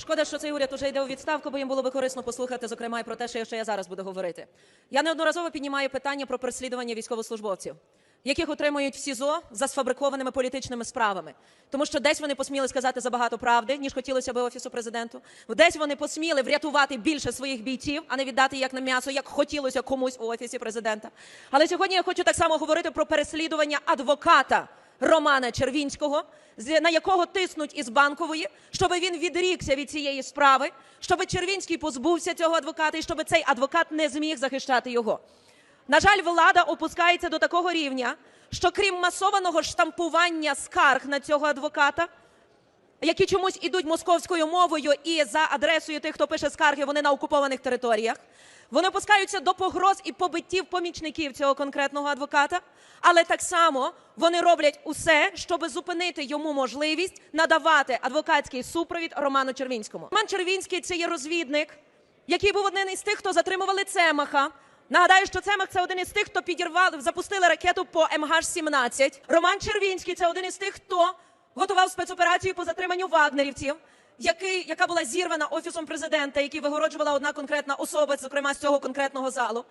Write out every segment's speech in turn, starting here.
Шкода, що цей уряд уже йде у відставку, бо їм було би корисно послухати, зокрема, і про те, що я- що я зараз буду говорити. Я неодноразово піднімаю питання про переслідування військовослужбовців, яких утримують в СІЗО за сфабрикованими політичними справами. Тому що десь вони посміли сказати забагато правди, ніж хотілося би офісу президенту. Десь вони посміли врятувати більше своїх бійців, а не віддати як на м'ясо, як хотілося комусь у офісі президента. Але сьогодні я хочу так само говорити про переслідування адвоката. Романа Червінського, на якого тиснуть із банкової, щоб він відрікся від цієї справи, щоб Червінський позбувся цього адвоката і щоб цей адвокат не зміг захищати його. На жаль, влада опускається до такого рівня, що крім масованого штампування скарг на цього адвоката, які чомусь ідуть московською мовою і за адресою тих, хто пише скарги, вони на окупованих територіях. Вони опускаються до погроз і побиттів помічників цього конкретного адвоката, але так само вони роблять усе, щоб зупинити йому можливість надавати адвокатський супровід Роману Червінському. Роман Червінський це є розвідник, який був один із тих, хто затримували Цемаха. Нагадаю, що Цемах це один із тих, хто підірвав, запустили ракету по МГ-17. Роман Червінський це один із тих, хто готував спецоперацію по затриманню вагнерівців, який, яка була зірвана офісом президента, який вигороджувала одна конкретна особа, зокрема з цього конкретного залу.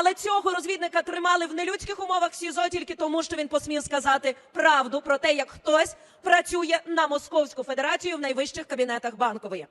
Але цього розвідника тримали в нелюдських умовах СІЗО тільки тому, що він посмів сказати правду про те, як хтось працює на Московську Федерацію в найвищих кабінетах банкової.